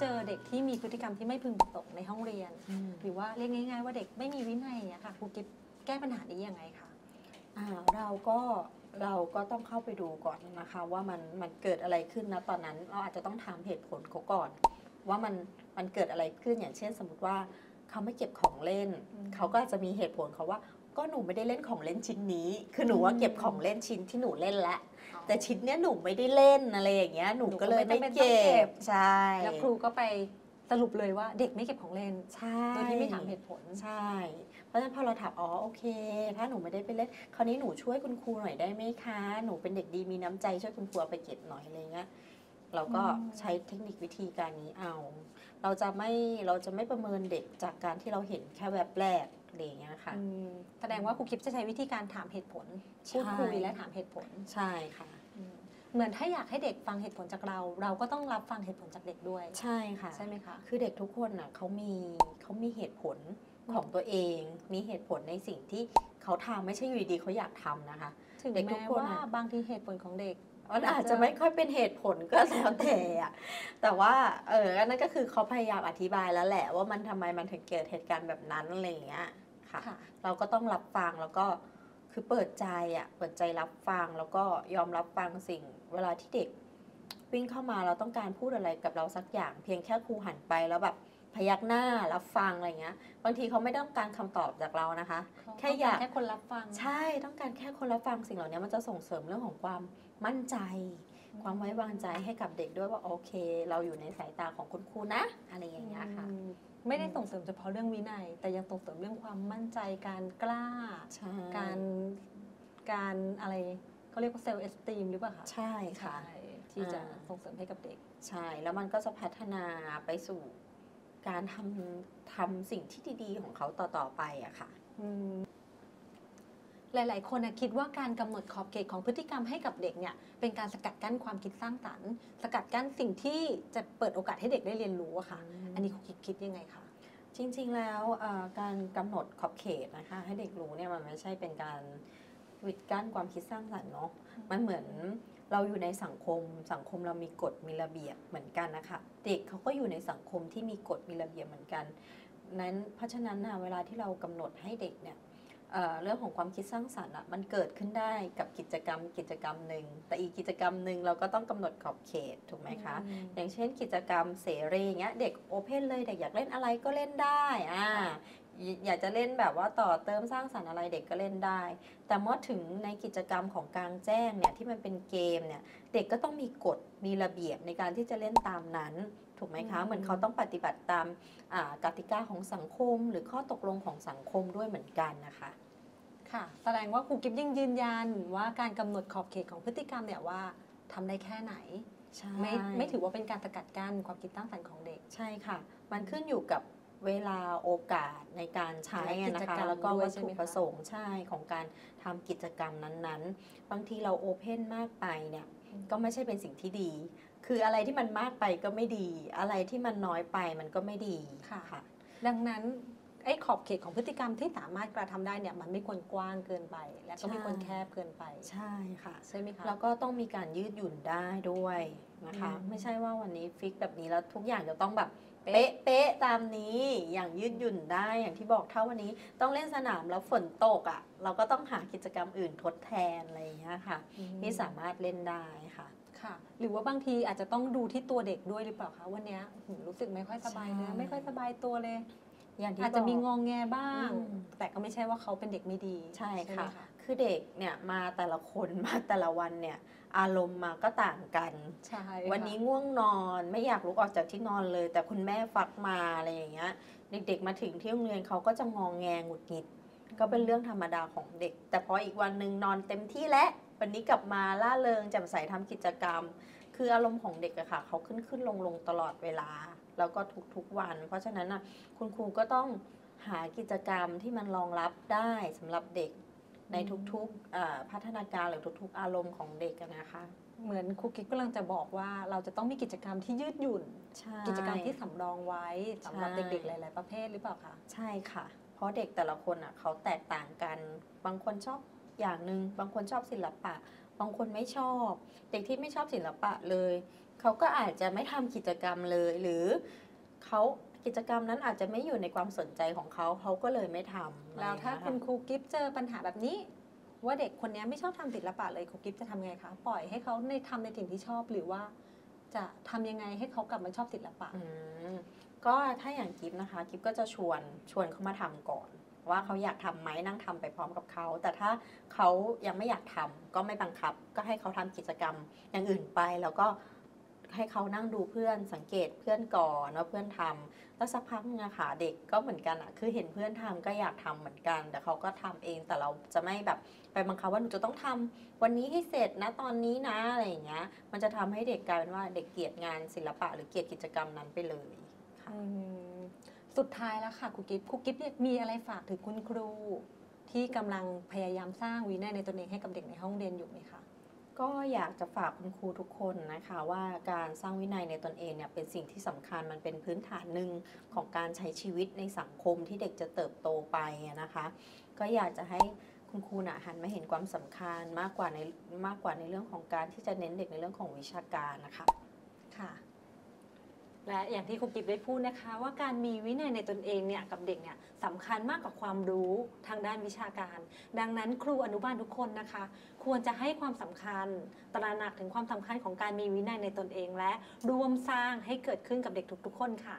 เจอเด็กที่มีพฤติกรรมที่ไม่พึงประสงค์ในห้องเรียนอืมหรือว่าเรียกง่าย ๆ ว่าเด็กไม่มีวินัยอะค่ะครูกิฟแก้ปัญหานี้ยังไงคะอ่าเราก็เราก็ต้องเข้าไปดูก่อนนะคะ ว่ามันมันเกิดอะไรขึ้นนะตอนนั้นเราอาจจะต้องถามเหตุผลเขาก่อน ว่ามันมันเกิดอะไรขึ้นอย่างเช่น สมมติว่าเขาไม่เก็บของเล่นอืมเขาก็อาจจะมีเหตุผลเขาว่า ก็หนูไม่ได้เล่นของเล่นชิ้นนี้ คือหนูว่าเก็บของเล่นชิ้นที่หนูเล่นแล้ว แต่ชิ้นเนี้ยหนูไม่ได้เล่นอะไรอย่างเงี้ยหนูก็เลยไม่เก็บใช่แล้วครูก็ไปสรุปเลยว่าเด็กไม่เก็บของเล่นใช่โดยที่ไม่ถามเหตุผลใช่ เพราะฉะนั้นพอเราถามอ๋อโอเค ถ้าหนูไม่ได้ไปเล่นคราวนี้หนูช่วยคุณครูหน่อยได้ไหมคะ หนูเป็นเด็กดีมีน้ำใจช่วยคุณครูเอาไปเก็บหน่อยอะไรเงี้ยเราก็อืมใช้เทคนิควิธีการนี้เอา เราจะไม่เราจะไม่ประเมินเด็กจากการที่เราเห็นแค่แวบแรก อะไรอย่างเงี้ยค่ะอืมแสดงว่าครูกิฟจะใช้วิธีการถามเหตุผลใช่พูดคุยและถามเหตุผลใช่ค่ะอืมเหมือนถ้าอยากให้เด็กฟังเหตุผลจากเรา เราก็ต้องรับฟังเหตุผลจากเด็กด้วย ใช่ค่ะใช่ไหมคะคือเด็กทุกคนน่ะเขามีเขามีเหตุผลของตัวเอง มีเหตุผลในสิ่งที่เขาทำไม่ใช่อยู่ดีๆเขาอยากทำนะคะถึงเด็กทุกแม้คนว่าอะบางทีเหตุผลของเด็กมันอาจอาจจะจะไม่ค่อยเป็นเหตุผลก็แล้วแต่อะแต่ว่าเอออันนั้นก็คือเขาพยายามอธิบายแล้วแหละว่ามันทำไมมันถึงเกิดเหตุการณ์แบบนั้นอะไรอย่างเงี้ย ค่ะค่ะ เราก็ต้องรับฟังแล้วก็คือเปิดใจอะเปิดใจรับฟังแล้วก็ยอมรับฟังสิ่ง เวลาที่เด็กวิ่งเข้ามาเราต้องการพูดอะไรกับเราสักอย่าง เพียงแค่ครูหันไปแล้วแบบพยักหน้ารับฟังอะไรเงี้ย บางทีเขาไม่ต้องการคำตอบจากเรานะคะ แค่อยากแค่คนรับฟัง ใช่ต้องการแค่คนรับฟังสิ่งเหล่านี้มันจะส่งเสริมเรื่องของความมั่นใจ ความไว้วางใจให้กับเด็กด้วยว่าโอเค เราอยู่ในสายตาของคุณครูนะ อะไรอย่างเงี้ยค่ะอืม ไม่ได้ส่งเสริมเฉพาะเรื่องวินัย แต่ยังส่งเสริมเรื่องความมั่นใจการกล้า ใช่ การการอะไรเขาเรียกว่าเซลล์เอสตีมหรือเปล่าคะใช่ค่ะ ใช่ที่จะอ่า ส่งเสริมให้กับเด็ก ใช่ แล้วมันก็จะพัฒนาไปสู่การทำทำสิ่งที่ดีๆ ของเขาต่อๆไปอะค่ะ อืม หลาย ๆ คนน่ะคิดว่าการกำหนดขอบเขตของพฤติกรรมให้กับเด็กเนี่ยเป็นการสกัดกั้นความคิดสร้างสรรค์สกัดกั้นสิ่งที่จะเปิดโอกาสให้เด็กได้เรียนรู้อะค่ะ อันนี้คุณคิดคิดยังไงคะจริง ๆ แล้วเอ่อการกำหนดขอบเขตนะคะให้เด็กรู้เนี่ยมันไม่ใช่เป็นการวิดกั้นความคิดสร้างสรรค์เนาะมันเหมือนเราอยู่ในสังคมสังคมเรามีกฎมีระเบียบเหมือนกันนะคะเด็กเขาก็อยู่ในสังคมที่มีกฎมีระเบียบเหมือนกันนั้นเพราะฉะนั้นนะเวลาที่เรากำหนดให้เด็กเนี่ย เอ่อเรื่องของความคิดสร้างสรรค์อะมันเกิดขึ้นได้กับกิจกรรมกิจกรรมหนึ่งแต่อีกกิจกรรมหนึ่งเราก็ต้องกำหนดขอบเขตถูกไหมคะอืมอย่างเช่นกิจกรรมเสรีอย่างเงี้ยเด็กโอเพนเลยเด็กอยากเล่นอะไรก็เล่นได้อ่าค่ะอยอยากจะเล่นแบบว่าต่อเติมสร้างสรรค์อะไรเด็กก็เล่นได้ แต่เมื่อถึงในกิจกรรมของกลางแจ้งเนี่ยที่มันเป็นเกมเนี่ยเด็กก็ต้องมีกฎมีระเบียบในการที่จะเล่นตามนั้นถูกไหมคะอืมเหมือนเขาต้องปฏิบัติตามอ่ากติกาของสังคม หรือข้อตกลงของสังคมด้วยเหมือนกันนะคะ ค่ะ แสดงว่าครูกิฟยังยืนยันว่าการกำหนดขอบเขตของพฤติกรรมเนี่ยว่าทำได้แค่ไหน ใช่ไม่ไม่ถือว่าเป็นการสกัดกั้นความคิดสร้างสรรค์ของเด็ก ใช่ค่ะ มันขึ้นอยู่กับเวลาโอกาสในการใช้อะนะและกิจคะกรรมแล้วก็ด้วยวัตใช่ถุไหมคะประสงค์ใช่ของการทำกิจกรรมนั้นๆ บางทีเราโอเพนมากไปเนี่ยก็ไม่ใช่เป็นสิ่งที่ดี คืออะไรที่มันมากไปก็ไม่ดี อะไรที่มันน้อยไปมันก็ไม่ดีค่ะค่ะดังนั้น ไอ้ขอบเขตของพฤติกรรมที่สามารถกระทำได้เนี่ยมันไม่ควรกว้างเกินไป และก็ไม่ใช่ควรแคบเกินไป ใช่ค่ะใช่ไหมคะแล้วก็ต้องมีการยืดหยุ่นได้ด้วยนะคะอืมไม่ใช่ว่าวันนี้ฟิกแบบนี้แล้วทุกอย่างจะต้องแบบเป๊ะเป๊ะๆตามนี้อย่างยืดหยุ่นได้อย่างที่บอกถ้าวันนี้ต้องเล่นสนามแล้วฝนตกอะ่ะ เราก็ต้องหากิจกรรมอื่นทดแทนอะไรอย่างเงี้ยค่ะอืมที่สามารถเล่นได้ค่ะค่ะ หรือว่าบางทีอาจจะต้องดูที่ตัวเด็กด้วยหรือเปล่าคะวันเนี้ยหืมรู้สึกไม่ค่อยสบายเลยใช่ไม่ค่อยสบายตัวเลย อย่างที่อาจจะมีบงกองแงบ้าง อืม แต่ก็ไม่ใช่ว่าเขาเป็นเด็กไม่ดีใช่ไหม ค่ะ คือเด็กเนี่ยมาแต่ละคนมาแต่ละวันเนี่ย อารมณ์มาก็ต่างกัน ใช่ค่ะวันนี้ง่วงนอนไม่อยากลุกออกจากที่นอนเลย แต่คุณแม่ฟักมาอะไรอย่างเงี้ย เด็กๆมาถึงที่โรงเรียนเขาก็จะงองแงหงุดหงิด ก็เป็นเรื่องธรรมดาของเด็ก แต่พออีกวันหนึ่งนอนเต็มที่แล้ววันนี้กลับมาล่าเริงแจ่มใสทำกิจกรรม คืออารมณ์ของเด็กอะค่ะ เขาขึ้นขึ้นลงลงตลอดเวลา แล้วก็ทุกๆวัน เพราะฉะนั้นอะคุณครูก็ต้องหากิจกรรมที่มันรองรับได้สำหรับเด็กในทุกๆเอ่อพัฒนาการหรือทุกๆ อารมณ์ของเด็กอะนะคะ เหมือนครูกิ๊กกำลังจะบอกว่าเราจะต้องมีกิจกรรมที่ยืดหยุ่นใช่กิจกรรมที่สำรองไว้สำหรับใช่เด็กๆหลายๆประเภทหรือเปล่าคะใช่ค่ะ เพราะเด็กแต่ละคนอะเขาแตกต่างกัน บางคนชอบอย่างหนึ่งบางคนชอบศิลปะ บางคนไม่ชอบ เด็กที่ไม่ชอบศิลปะเลย เขาก็อาจจะไม่ทำกิจกรรมเลย หรือเขากิจกรรมนั้นอาจจะไม่อยู่ในความสนใจของเขาเขาก็เลยไม่ทำแล้วถ้าอะไรคุณอย่งเงี้ยครูกิฟเจอปัญหาแบบนี้ ว่าเด็กคนนี้ไม่ชอบทำศิลปะเลยครูกิฟจะทำไงคะปล่อยให้เขาในทำในสิ่งที่ชอบหรือว่า จะทำยังไงให้เขากลับมาชอบศิลปะอืมก็ถ้าอย่างกิฟนะคะกิฟก็จะชวนชวนเขามาทำก่อนว่าเขาอยากทำไหมนั่งทำไปพร้อมกับเขา แต่ถ้าเขายังไม่อยากทำก็ไม่บังคับ ก็ให้เขาทำกิจกรรมอย่างอื่นไปแล้วก็ ให้เขานั่งดูเพื่อนสังเกตเพื่อนก่อนว่าเพื่อนทำแล้วสักพักนึงอะค่ะเด็กก็เหมือนกันอะคือเห็นเพื่อนทำก็อยากทำเหมือนกัน แต่เขาก็ทำเองแต่เราจะไม่แบบไปบังคับว่าหนูจะต้องทำวันนี้ให้เสร็จนะตอนนี้นะอะไรอย่างเงี้ย มันจะทำให้เด็กกลายเป็นว่าเด็กเกลียดงานศิลปะ หรือเกลียดกิจกรรมนั้นไปเลยค่ะสุดท้ายแล้วค่ะครูกิฟครูกิฟเนี่ยมีอะไรฝากถึงคุณครู ที่กำลังพยายามสร้างวินัยในตนเองให้กับเด็กในห้องเรียนอยู่ไหมคะ ก็อยากจะฝากคุณครูทุกคนนะคะว่าการสร้างวินัยในตนเองเนี่ยเป็นสิ่งที่สำคัญมันเป็นพื้นฐานหนึ่งของการใช้ชีวิตในสังคมที่เด็กจะเติบโตไปนะคะ ก็อยากจะให้คุณครูนะหันมาเห็นความสำคัญมากกว่าในมากกว่าในเรื่องของการที่จะเน้นเด็กในเรื่องของวิชาการนะคะค่ะ และอย่างที่ครูกิฟได้พูดนะคะ ว่าการมีวินัยในตนเองเนี่ยกับเด็กเนี่ยสำคัญมากกว่าความรู้ทางด้านวิชาการ ดังนั้นครูอนุบาลทุกคนนะคะ ควรจะให้ความสำคัญ ตระหนักถึงความสำคัญของการมีวินัยในตนเอง และรวมสร้างให้เกิดขึ้นกับเด็กทุกๆคนค่ะ